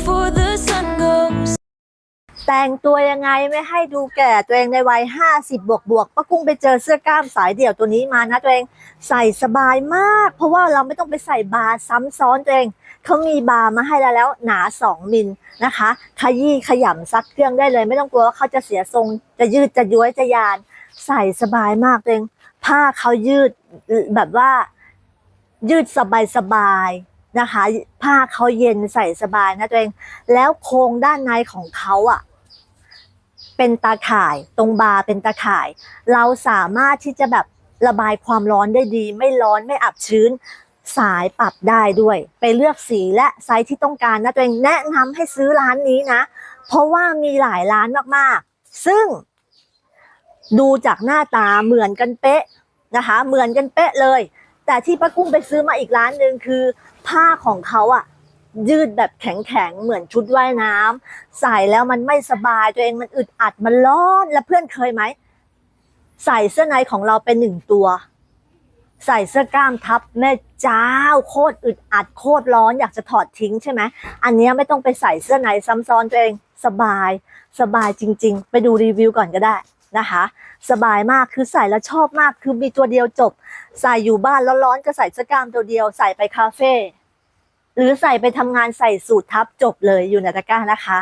before the sun goes แต่งตัวยังไงไม่ให้ดูแก่ตัวเองในวัย 50 บวกบวกป้ากุ้งไปเจอเสื้อกล้ามสายเดี่ยวตัวนี้มานะตัวเองใส่สบายมาก เพราะว่าเราไม่ต้องไปใส่บาร์ซ้ำซ้อนตัวเองเขามีบาร์มาให้แล้วแล้วหนา 2 มิลนะคะขยี้ขยำซักเครื่องได้เลย ไม่ต้องกลัวว่าเขาจะเสียทรงจะยืดจะย้วยจะยาน ใส่สบายมากตัวเองผ้าเขายืดแบบว่ายืดสบายสบาย นะคะ ผ้าเขาเย็นใส่สบายนะตัวเอง แล้วโครงด้านในของเขาอะ เป็นตาข่ายตรงบาร์เป็นตาข่าย เราสามารถที่จะแบบระบายความร้อนได้ดี ไม่ร้อนไม่อับชื้น สายปรับได้ด้วย ไปเลือกสีและไซส์ที่ต้องการนะตัวเองแนะนำให้ซื้อร้านนี้นะ เพราะว่ามีหลายร้านมากๆ ซึ่งดูจากหน้าตาเหมือนกันเป๊ะนะคะ เหมือนกันเป๊ะเลย แต่ที่ป้ากุ้งไปซื้อมาอีกร้านหนึ่งคือ ผ้าของเขาอะยืดแบบแข็งๆ เหมือนชุดว่ายน้ำใส่แล้วมันไม่สบายตัวเองมันอึดอัดมันร้อนแล้วเพื่อนเคยไหมใส่เสื้อในของเราเป็นหนึ่งตัว ใส่เสื้อกล้ามทับแม่เจ้าโคตรอึดอัดโคตรร้อนอยากจะถอดทิ้งใช่ไหมอันนี้ไม่ต้องไปใส่เสื้อในซ้ำซ้อนตัวเองสบาย สบายจริง ๆ ไปดูรีวิวก่อนก็ได้ นะคะ สบายมากคือใส่แล้วชอบมากคือมีตัวเดียวจบ ใส่อยู่บ้านร้อนๆก็ใส่สก้ามตัวเดียว ใส่ไปคาเฟ่หรือใส่ไปทำงานใส่สูททับจบเลยอยู่ในตะกร้านะคะ